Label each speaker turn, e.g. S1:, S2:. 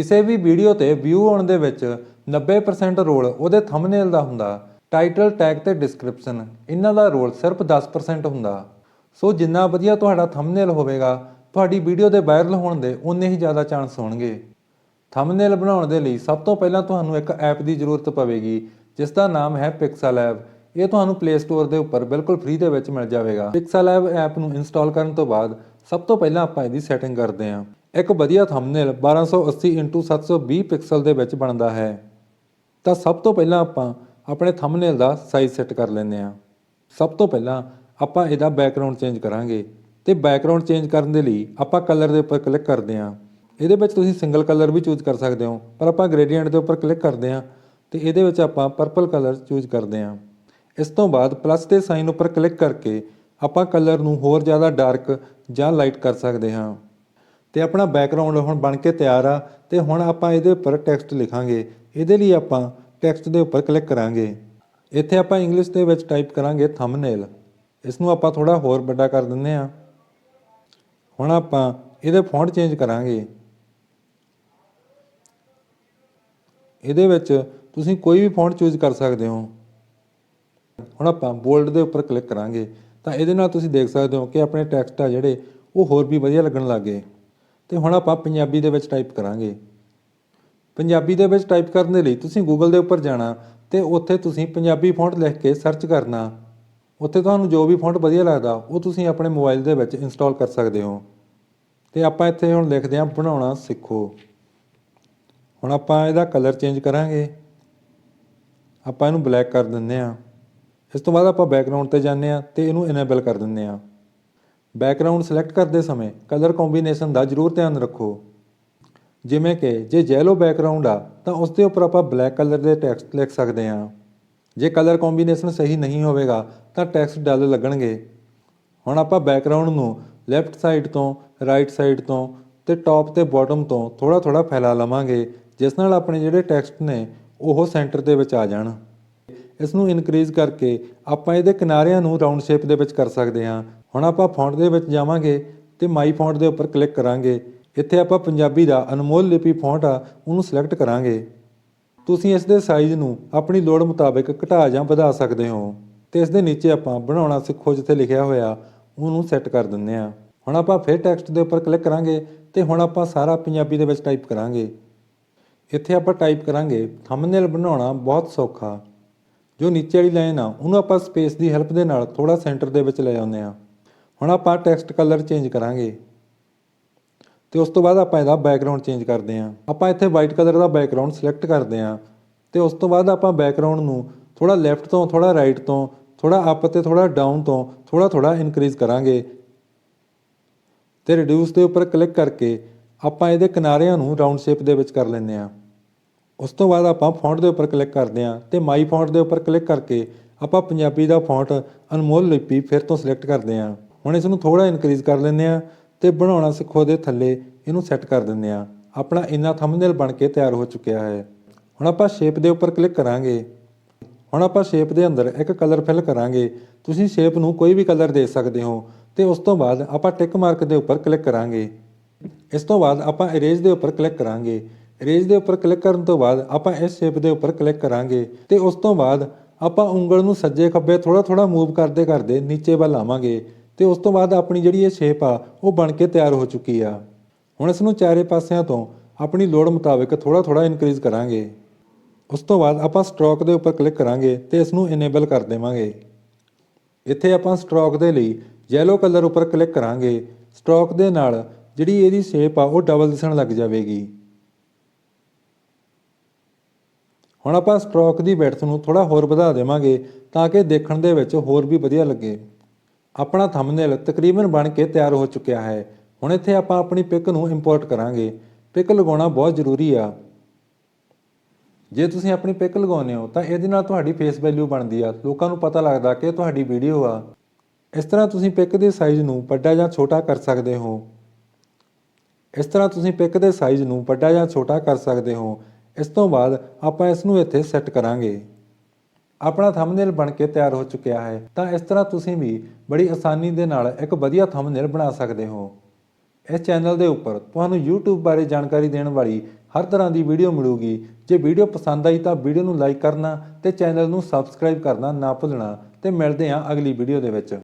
S1: ਕਿਸੇ ਵੀ ਵੀਡੀਓ ਤੇ ਵਿਊ ਆਉਣ ਦੇ ਵਿੱਚ 90% ਰੋਲ ਉਹਦੇ ਥੰਬਨੇਲ ਦਾ ਹੁੰਦਾ ਟਾਈਟਲ ਟੈਗ ਤੇ ਡਿਸਕ੍ਰਿਪਸ਼ਨ ਇਹਨਾਂ ਦਾ ਰੋਲ ਸਿਰਫ 10% ਹੁੰਦਾ। ਸੋ ਜਿੰਨਾ ਵਧੀਆ ਤੁਹਾਡਾ ਥੰਬਨੇਲ ਹੋਵੇਗਾ, ਤੁਹਾਡੀ ਵੀਡੀਓ ਦੇ ਵਾਇਰਲ ਹੋਣ ਦੇ ਉਨੇ ਹੀ ਜ਼ਿਆਦਾ ਚਾਂਸ ਹੋਣਗੇ। ਥੰਬਨੇਲ ਬਣਾਉਣ ਦੇ ਲਈ ਸਭ ਤੋਂ ਪਹਿਲਾਂ ਤੁਹਾਨੂੰ ਇੱਕ ਐਪ ਦੀ ਜ਼ਰੂਰਤ ਪਵੇਗੀ, ਜਿਸ ਦਾ ਨਾਮ ਹੈ ਪਿਕਸਲ ਐਪ ਇਹ ਤੁਹਾਨੂੰ ਪਲੇ ਸਟੋਰ ਦੇ ਉੱਪਰ ਬਿਲਕੁਲ ਫ੍ਰੀ ਦੇ ਵਿੱਚ ਮਿਲ ਜਾਵੇਗਾ। ਪਿਕਸਲ ਐਪ ਐਪ ਨੂੰ ਇੰਸਟਾਲ ਕਰਨ ਤੋਂ ਬਾਅਦ ਸਭ ਤੋਂ ਪਹਿਲਾਂ ਆਪਾਂ ਇਹਦੀ ਸੈਟਿੰਗ ਕਰਦੇ ਹਾਂ। ਇੱਕ ਵਧੀਆ ਥੰਬਨੇਲ 1280x720 ਪਿਕਸਲ ਦੇ ਵਿੱਚ ਬਣਦਾ ਹੈ। ਤਾਂ ਸਭ ਤੋਂ ਪਹਿਲਾਂ ਆਪਾਂ ਆਪਣੇ ਥੰਬਨੇਲ ਦਾ ਸਾਈਜ਼ ਸੈੱਟ ਕਰ ਲੈਂਦੇ ਹਾਂ। ਸਭ ਤੋਂ ਪਹਿਲਾਂ ਆਪਾਂ ਇਹਦਾ ਬੈਕਗ੍ਰਾਉਂਡ ਚੇਂਜ ਕਰਾਂਗੇ ਤੇ ਬੈਕਗ੍ਰਾਉਂਡ ਚੇਂਜ ਕਰਨ ਦੇ ਲਈ ਆਪਾਂ ਕਲਰ ਦੇ ਉੱਪਰ ਕਲਿੱਕ ਕਰਦੇ ਹਾਂ। ਇਹਦੇ ਵਿੱਚ ਤੁਸੀਂ ਸਿੰਗਲ ਕਲਰ ਵੀ ਚੂਜ਼ ਕਰ ਸਕਦੇ ਹੋ, ਪਰ ਆਪਾਂ ਗ੍ਰੇਡੀਐਂਟ ਦੇ ਉੱਪਰ ਕਲਿੱਕ ਕਰਦੇ ਹਾਂ ਤੇ ਇਹਦੇ ਵਿੱਚ ਆਪਾਂ ਪਰਪਲ ਕਲਰ ਚੂਜ਼ ਕਰਦੇ ਹਾਂ। ਇਸ ਤੋਂ ਬਾਅਦ ਪਲੱਸ ਦੇ ਸਾਈਨ ਉੱਪਰ ਕਲਿੱਕ ਕਰਕੇ ਆਪਾਂ ਕਲਰ ਨੂੰ ਹੋਰ ਜ਼ਿਆਦਾ ਡਾਰਕ ਜਾਂ ਲਾਈਟ ਕਰ ਸਕਦੇ ਹਾਂ। ਤੇ ਆਪਣਾ ਬੈਕਗ੍ਰਾਉਂਡ ਹੁਣ ਬਣ ਕੇ ਤਿਆਰ ਆ, ਤੇ ਹੁਣ ਆਪਾਂ ਇਹਦੇ ਉੱਪਰ ਟੈਕਸਟ ਲਿਖਾਂਗੇ। ਇਹਦੇ ਲਈ ਆਪਾਂ ਟੈਕਸਟ ਦੇ ਉੱਪਰ ਕਲਿੱਕ ਕਰਾਂਗੇ। ਇੱਥੇ ਆਪਾਂ ਇੰਗਲਿਸ਼ ਦੇ ਵਿੱਚ ਟਾਈਪ ਕਰਾਂਗੇ ਥੰਬਨੇਲ ਇਸ ਨੂੰ ਆਪਾਂ ਥੋੜਾ ਹੋਰ ਵੱਡਾ ਕਰ ਦਿੰਦੇ ਹਾਂ। ਹੁਣ ਆਪਾਂ ਇਹਦੇ ਫੌਂਟ ਚੇਂਜ ਕਰਾਂਗੇ। ਇਹਦੇ ਵਿੱਚ ਤੁਸੀਂ ਕੋਈ ਵੀ ਫੌਂਟ ਚੂਜ਼ ਕਰ ਸਕਦੇ ਹੋ। ਹੁਣ ਆਪਾਂ ਬੋਲਡ ਦੇ ਉੱਪਰ ਕਲਿੱਕ ਕਰਾਂਗੇ। ਤਾਂ ਇਹਦੇ ਨਾਲ ਤੁਸੀਂ ਦੇਖ ਸਕਦੇ ਹੋ ਕਿ ਆਪਣੇ ਟੈਕਸਟ ਆ ਜਿਹੜੇ, ਉਹ ਹੋਰ ਵੀ ਵਧੀਆ ਲੱਗਣ ਲੱਗੇ ਤੇ ਹੁਣ ਆਪਾਂ ਪੰਜਾਬੀ ਦੇ ਵਿੱਚ ਟਾਈਪ ਕਰਾਂਗੇ। ਪੰਜਾਬੀ ਦੇ ਵਿੱਚ ਟਾਈਪ ਕਰਨ ਦੇ ਲਈ ਤੁਸੀਂ ਗੂਗਲ ਦੇ ਉੱਪਰ ਜਾਣਾ ਤੇ ਉੱਥੇ ਤੁਸੀਂ ਪੰਜਾਬੀ ਫੌਂਟ ਲਿਖ ਕੇ ਸਰਚ ਕਰਨਾ। ਉੱਥੇ ਤੁਹਾਨੂੰ ਜੋ ਵੀ ਫੌਂਟ ਵਧੀਆ ਲੱਗਦਾ, ਉਹ ਤੁਸੀਂ ਆਪਣੇ ਮੋਬਾਈਲ ਦੇ ਵਿੱਚ ਇੰਸਟਾਲ ਕਰ ਸਕਦੇ ਹੋ। ਤੇ ਆਪਾਂ ਇੱਥੇ ਹੁਣ ਲਿਖਦੇ ਹਾਂ ਬਣਾਉਣਾ ਸਿੱਖੋ। ਹੁਣ ਆਪਾਂ ਇਹਦਾ ਕਲਰ ਚੇਂਜ ਕਰਾਂਗੇ। ਆਪਾਂ ਇਹਨੂੰ ਬਲੈਕ ਕਰ ਦਿੰਦੇ ਹਾਂ। ਇਸ ਤੋਂ ਬਾਅਦ ਆਪਾਂ ਬੈਕਗ੍ਰਾਉਂਡ ਤੇ ਜਾਂਦੇ ਹਾਂ ਤੇ ਇਹਨੂੰ ਇਨੇਬਲ ਕਰ ਦਿੰਦੇ ਹਾਂ। ਬੈਕਗ੍ਰਾਉਂਡ ਸਿਲੈਕਟ ਕਰਦੇ ਸਮੇਂ ਕਲਰ ਕੰਬੀਨੇਸ਼ਨ ਦਾ ਜ਼ਰੂਰ ਧਿਆਨ ਰੱਖੋ। ਜਿਵੇਂ ਕਿ ਜੇ ਯੈਲੋ ਬੈਕਗ੍ਰਾਉਂਡ ਆ, ਤਾਂ ਉਸ ਦੇ ਉੱਪਰ ਆਪਾਂ ਬਲੈਕ ਕਲਰ ਦੇ ਟੈਕਸਟ ਲਿਖ ਸਕਦੇ ਹਾਂ। ਜੇ ਕਲਰ ਕੰਬੀਨੇਸ਼ਨ ਸਹੀ ਨਹੀਂ ਹੋਵੇਗਾ, ਤਾਂ ਟੈਕਸਟ ਡਲ ਲੱਗਣਗੇ। ਹੁਣ ਆਪਾਂ ਬੈਕਗ੍ਰਾਉਂਡ ਨੂੰ ਲੈਫਟ ਸਾਈਡ ਤੋਂ ਰਾਈਟ ਸਾਈਡ ਤੋਂ ਤੇ ਟੌਪ ਤੇ ਬਾਟਮ ਤੋਂ ਥੋੜਾ ਥੋੜਾ ਫੈਲਾ ਲਵਾਂਗੇ, ਜਿਸ ਨਾਲ ਆਪਣੇ ਜਿਹੜੇ ਟੈਕਸਟ ਨੇ, ਉਹ ਸੈਂਟਰ ਦੇ ਵਿੱਚ ਆ ਜਾਣ। ਇਸ ਨੂੰ ਇਨਕਰੀਜ਼ ਕਰਕੇ ਆਪਾਂ ਇਹਦੇ ਕਿਨਾਰਿਆਂ ਨੂੰ ਰਾਉਂਡ ਸ਼ੇਪ ਦੇ ਵਿੱਚ ਕਰ ਸਕਦੇ ਹਾਂ। ਹੁਣ ਆਪਾਂ ਫੌਂਟ ਦੇ ਵਿੱਚ ਜਾਵਾਂਗੇ ਤੇ ਮਾਈ ਫੌਂਟ ਦੇ ਉੱਪਰ ਕਲਿੱਕ ਕਰਾਂਗੇ। ਇੱਥੇ ਆਪਾਂ ਪੰਜਾਬੀ ਦਾ ਅਨਮੋਲ ਲਿਪੀ ਫੌਂਟ ਆ, ਉਹਨੂੰ ਸਿਲੈਕਟ ਕਰਾਂਗੇ। ਤੁਸੀਂ ਇਸ ਦੇ ਸਾਈਜ਼ ਨੂੰ ਆਪਣੀ ਲੋੜ ਮੁਤਾਬਕ ਘਟਾ ਜਾਂ ਵਧਾ ਸਕਦੇ ਹੋ। ਤੇ ਇਸ ਦੇ ਨੀਚੇ ਆਪਾਂ ਬਣਾਉਣਾ ਸਿੱਖੋ ਜਿੱਥੇ ਲਿਖਿਆ ਹੋਇਆ, ਉਹਨੂੰ ਸੈੱਟ ਕਰ ਦਿੰਦੇ ਹਾਂ। ਹੁਣ ਆਪਾਂ ਫਿਰ ਟੈਕਸਟ ਦੇ ਉੱਪਰ ਕਲਿੱਕ ਕਰਾਂਗੇ ਤੇ ਹੁਣ ਆਪਾਂ ਸਾਰਾ ਪੰਜਾਬੀ ਦੇ ਵਿੱਚ ਟਾਈਪ ਕਰਾਂਗੇ। ਇੱਥੇ ਆਪਾਂ ਟਾਈਪ ਕਰਾਂਗੇ ਥੰਬਨੇਲ ਬਣਾਉਣਾ ਬਹੁਤ ਸੌਖਾ। ਜੋ ਨੀਚੇ ਵਾਲੀ ਲਾਈਨ ਆ, ਉਹਨੂੰ ਆਪਾਂ ਸਪੇਸ ਦੀ ਹੈਲਪ ਦੇ ਨਾਲ ਥੋੜਾ ਸੈਂਟਰ ਦੇ ਵਿੱਚ ਲੈ ਆਉਂਦੇ ਆ ਹੁਣ ਆਪਾਂ ਟੈਕਸਟ ਕਲਰ ਚੇਂਜ ਕਰਾਂਗੇ ਤੇ ਉਸ ਤੋਂ ਬਾਅਦ ਆਪਾਂ ਇਹਦਾ ਬੈਕਗ੍ਰਾਉਂਡ ਚੇਂਜ ਕਰਦੇ ਹਾਂ। ਆਪਾਂ ਇੱਥੇ ਵਾਈਟ ਕਲਰ ਦਾ ਬੈਕਗ੍ਰਾਉਂਡ ਸਿਲੈਕਟ ਕਰਦੇ ਹਾਂ ਤੇ ਉਸ ਤੋਂ ਬਾਅਦ ਆਪਾਂ ਬੈਕਗ੍ਰਾਉਂਡ ਨੂੰ ਥੋੜਾ ਲੈਫਟ ਤੋਂ ਥੋੜਾ ਰਾਈਟ ਤੋਂ ਥੋੜਾ ਅਪ ਤੇ ਥੋੜਾ ਡਾਊਨ ਤੋਂ ਥੋੜਾ ਥੋੜਾ ਇਨਕਰੀਜ਼ ਕਰਾਂਗੇ ਤੇ ਰਿਡਿਊਸ ਦੇ ਉੱਪਰ ਕਲਿੱਕ ਕਰਕੇ ਆਪਾਂ ਇਹਦੇ ਕਿਨਾਰਿਆਂ ਨੂੰ ਰਾਉਂਡ ਸ਼ੇਪ ਦੇ ਵਿੱਚ ਕਰ ਲੈਂਦੇ ਹਾਂ। ਉਸ ਤੋਂ ਬਾਅਦ ਆਪਾਂ ਫੌਂਟ ਦੇ ਉੱਪਰ ਕਲਿੱਕ ਕਰਦੇ ਹਾਂ ਤੇ ਮਾਈ ਫੌਂਟ ਦੇ ਉੱਪਰ ਕਲਿੱਕ ਕਰਕੇ ਆਪਾਂ ਪੰਜਾਬੀ ਦਾ ਫੌਂਟ ਅਨਮੋਲ ਲਿਪੀ ਫਿਰ ਤੋਂ ਸਿਲੈਕਟ ਕਰਦੇ ਹਾਂ। ਹੁਣ ਇਸ ਨੂੰ ਥੋੜਾ ਇਨਕਰੀਜ਼ ਕਰ ਲੈਂਦੇ ਹਾਂ ਤੇ ਬਣਾਉਣਾ ਸਿੱਖੋ ਦੇ ਥੱਲੇ, ਇਹਨੂੰ ਸੈੱਟ ਕਰ ਦਿੰਦੇ ਹਾਂ। ਆਪਣਾ ਇੰਨਾ ਥੰਬਨੇਲ ਬਣ ਕੇ ਤਿਆਰ ਹੋ ਚੁੱਕਿਆ ਹੈ। ਹੁਣ ਆਪਾਂ ਸ਼ੇਪ ਦੇ ਉੱਪਰ ਕਲਿੱਕ ਕਰਾਂਗੇ। ਹੁਣ ਆਪਾਂ ਸ਼ੇਪ ਦੇ ਅੰਦਰ ਇੱਕ ਕਲਰ ਫਿਲ ਕਰਾਂਗੇ। ਤੁਸੀਂ ਸ਼ੇਪ ਨੂੰ ਕੋਈ ਵੀ ਕਲਰ ਦੇ ਸਕਦੇ ਹੋ ਤੇ ਉਸ ਤੋਂ ਬਾਅਦ ਆਪਾਂ ਟਿਕ ਮਾਰਕ ਦੇ ਉੱਪਰ ਕਲਿੱਕ ਕਰਾਂਗੇ। ਇਸ ਤੋਂ ਬਾਅਦ ਆਪਾਂ ਇਰੇਜ਼ ਦੇ ਉੱਪਰ ਕਲਿੱਕ ਕਰਾਂਗੇ। ਇਰੇਜ਼ ਦੇ ਉੱਪਰ ਕਲਿੱਕ ਕਰਨ ਤੋਂ ਬਾਅਦ ਆਪਾਂ ਇਸ ਸ਼ੇਪ ਦੇ ਉੱਪਰ ਕਲਿੱਕ ਕਰਾਂਗੇ ਤੇ ਉਸ ਤੋਂ ਬਾਅਦ ਆਪਾਂ ਉਂਗਲ ਨੂੰ ਸੱਜੇ ਖੱਬੇ ਥੋੜਾ ਥੋੜਾ ਮੂਵ ਕਰਦੇ ਕਰਦੇ ਨੀਚੇ ਵੱਲ ਆਵਾਂਗੇ। ਤੇ ਉਸ ਤੋਂ ਬਾਅਦ ਆਪਣੀ ਜਿਹੜੀ ਇਹ ਸ਼ੇਪ ਆ, ਉਹ ਬਣ ਕੇ ਤਿਆਰ ਹੋ ਚੁੱਕੀ ਆ। ਹੁਣ ਇਸ ਨੂੰ ਚਾਰੇ ਪਾਸਿਆਂ ਤੋਂ ਆਪਣੀ ਲੋੜ ਮੁਤਾਬਕ ਥੋੜਾ ਥੋੜਾ ਇਨਕਰੀਜ਼ ਕਰਾਂਗੇ। ਉਸ ਤੋਂ ਬਾਅਦ ਆਪਾਂ ਸਟ੍ਰੋਕ ਦੇ ਉੱਪਰ ਕਲਿੱਕ ਕਰਾਂਗੇ ਤੇ ਇਸ ਨੂੰ ਇਨੇਬਲ ਕਰ ਦੇਵਾਂਗੇ। ਇੱਥੇ ਆਪਾਂ ਸਟ੍ਰੋਕ ਦੇ ਲਈ ਯੈਲੋ ਕਲਰ ਉੱਪਰ ਕਲਿੱਕ ਕਰਾਂਗੇ। ਸਟ੍ਰੋਕ ਦੇ ਨਾਲ ਜਿਹੜੀ ਇਹਦੀ ਸ਼ੇਪ ਆ, ਉਹ ਡਬਲ ਦਿਸਣ ਲੱਗ ਜਾਵੇਗੀ। ਹੁਣ ਆਪਾਂ ਸਟ੍ਰੋਕ ਦੀ ਵਿਡਥ ਨੂੰ ਥੋੜਾ ਹੋਰ ਵਧਾ ਦੇਵਾਂਗੇ ਤਾਂ ਕਿ ਦੇਖਣ ਦੇ ਵਿੱਚ ਹੋਰ ਵੀ ਵਧੀਆ ਲੱਗੇ। ਆਪਣਾ ਥੰਬਨੇਲ ਤਕਰੀਬਨ ਬਣ ਕੇ ਤਿਆਰ ਹੋ ਚੁੱਕਿਆ ਹੈ। ਹੁਣ ਇੱਥੇ ਆਪਾਂ ਆਪਣੀ ਪਿਕ ਨੂੰ ਇੰਪੋਰਟ ਕਰਾਂਗੇ। ਪਿਕ ਲਗਾਉਣਾ ਬਹੁਤ ਜ਼ਰੂਰੀ ਆ। ਜੇ ਤੁਸੀਂ ਆਪਣੀ ਪਿਕ ਲਗਾਉਂਦੇ ਹੋ, ਤਾਂ ਇਹਦੇ ਨਾਲ ਤੁਹਾਡੀ ਫੇਸ ਵੈਲਿਊ ਬਣਦੀ ਆ। ਲੋਕਾਂ ਨੂੰ ਪਤਾ ਲੱਗਦਾ ਕਿ ਤੁਹਾਡੀ ਵੀਡੀਓ ਆ। ਇਸ ਤਰ੍ਹਾਂ ਤੁਸੀਂ ਪਿਕ ਦੇ ਸਾਈਜ਼ ਨੂੰ ਵੱਡਾ ਜਾਂ ਛੋਟਾ ਕਰ ਸਕਦੇ ਹੋ। ਇਸ ਤਰ੍ਹਾਂ ਤੁਸੀਂ ਪਿਕ ਦੇ ਸਾਈਜ਼ ਨੂੰ ਵੱਡਾ ਜਾਂ ਛੋਟਾ ਕਰ ਸਕਦੇ ਹੋ। ਇਸ ਤੋਂ ਬਾਅਦ ਆਪਾਂ ਇਸ ਨੂੰ ਇੱਥੇ ਸੈੱਟ ਕਰਾਂਗੇ। ਆਪਣਾ ਥੰਬਨੇਲ ਬਣ ਕੇ ਤਿਆਰ ਹੋ ਚੁੱਕਿਆ ਹੈ, ਤਾਂ ਇਸ ਤਰ੍ਹਾਂ ਤੁਸੀਂ ਵੀ ਬੜੀ ਆਸਾਨੀ ਦੇ ਨਾਲ ਇੱਕ ਵਧੀਆ ਥੰਬਨੇਲ ਬਣਾ ਸਕਦੇ ਹੋ। ਇਸ ਚੈਨਲ ਦੇ ਉੱਪਰ ਤੁਹਾਨੂੰ YouTube ਬਾਰੇ ਜਾਣਕਾਰੀ ਦੇਣ ਵਾਲੀ ਹਰ ਤਰ੍ਹਾਂ ਦੀ ਵੀਡੀਓ ਮਿਲੂਗੀ। ਜੇ ਵੀਡੀਓ ਪਸੰਦ ਆਈ ਤਾਂ ਵੀਡੀਓ ਨੂੰ ਲਾਈਕ ਕਰਨਾ ਤੇ ਚੈਨਲ ਨੂੰ ਸਬਸਕ੍ਰਾਈਬ ਕਰਨਾ ਨਾ ਭੁੱਲਣਾ ਤੇ ਮਿਲਦੇ ਹਾਂ ਅਗਲੀ ਵੀਡੀਓ ਦੇ ਵਿੱਚ।